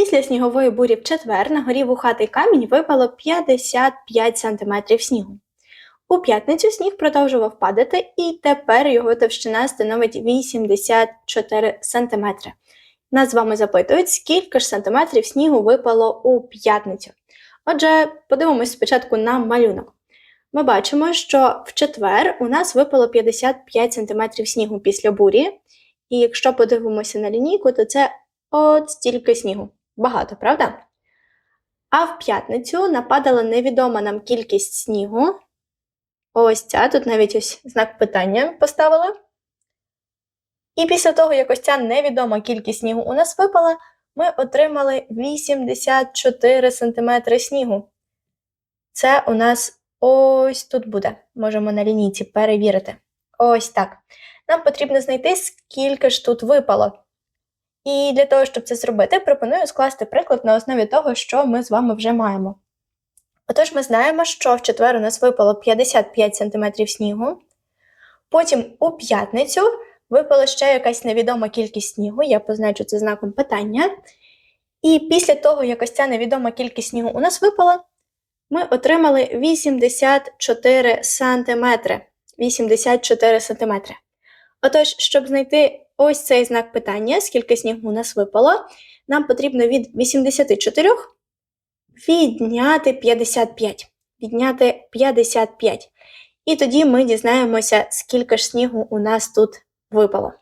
Після снігової бурі в четвер на горі вухатий камінь випало 55 см снігу. У п'ятницю сніг продовжував падати, і тепер його товщина становить 84 см. Нас з вами запитують, скільки ж сантиметрів снігу випало у п'ятницю. Отже, подивимось спочатку на малюнок. Ми бачимо, що в четвер у нас випало 55 см снігу після бурі, і якщо подивимося на лінійку, то це от стільки снігу. Багато, правда? А в п'ятницю нападала невідома нам кількість снігу. Ось ця, тут навіть ось знак питання поставила. І після того, як ось ця невідома кількість снігу у нас випала, ми отримали 84 см снігу. Це у нас ось тут буде. Можемо на лінійці перевірити. Ось так. Нам потрібно знайти, скільки ж тут випало. І для того, щоб це зробити, пропоную скласти приклад на основі того, що ми з вами вже маємо. Отож, ми знаємо, що в четвер у нас випало 55 см снігу. Потім у п'ятницю випала ще якась невідома кількість снігу, я позначу це знаком питання. І після того, як ось ця невідома кількість снігу у нас випала, ми отримали 84 см. 84 см. Отож, щоб знайти ось цей знак питання, скільки снігу у нас випало, нам потрібно від 84 відняти 55. Відняти 55. І тоді ми дізнаємося, скільки ж снігу у нас тут випало.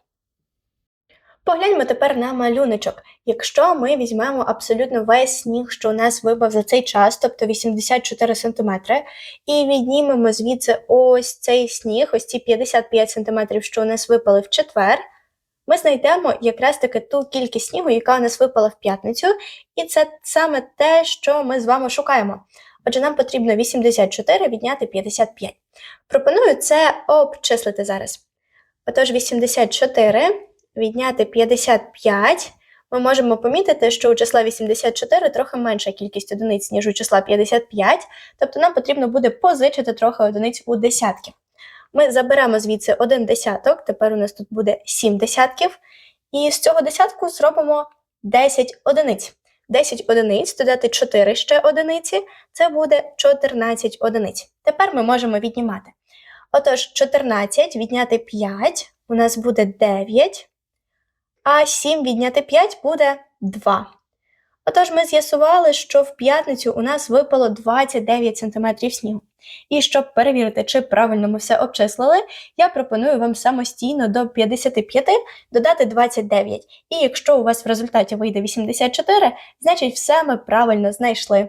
Погляньмо тепер на малюночок. Якщо ми візьмемо абсолютно весь сніг, що у нас випав за цей час, тобто 84 см, і віднімемо звідси ось цей сніг, ось ці 55 см, що у нас випали в четвер, ми знайдемо якраз таки ту кількість снігу, яка у нас випала в п'ятницю, і це саме те, що ми з вами шукаємо. Отже, нам потрібно 84 відняти 55. Пропоную це обчислити зараз. Отож, 84 відняти 55, ми можемо помітити, що у числа 84 трохи менша кількість одиниць, ніж у числа 55, тобто нам потрібно буде позичити трохи одиниць у десятки. Ми заберемо звідси один десяток, тепер у нас тут буде 7 десятків, і з цього десятку зробимо 10 одиниць. 10 одиниць додати 4 ще одиниці, це буде 14 одиниць. Тепер ми можемо віднімати. Отож, 14 відняти 5 у нас буде 9, а 7 відняти 5 буде 2. Отож, ми з'ясували, що в п'ятницю у нас випало 29 см снігу. І щоб перевірити, чи правильно ми все обчислили, я пропоную вам самостійно до 55 додати 29. І якщо у вас в результаті вийде 84, значить все ми правильно знайшли.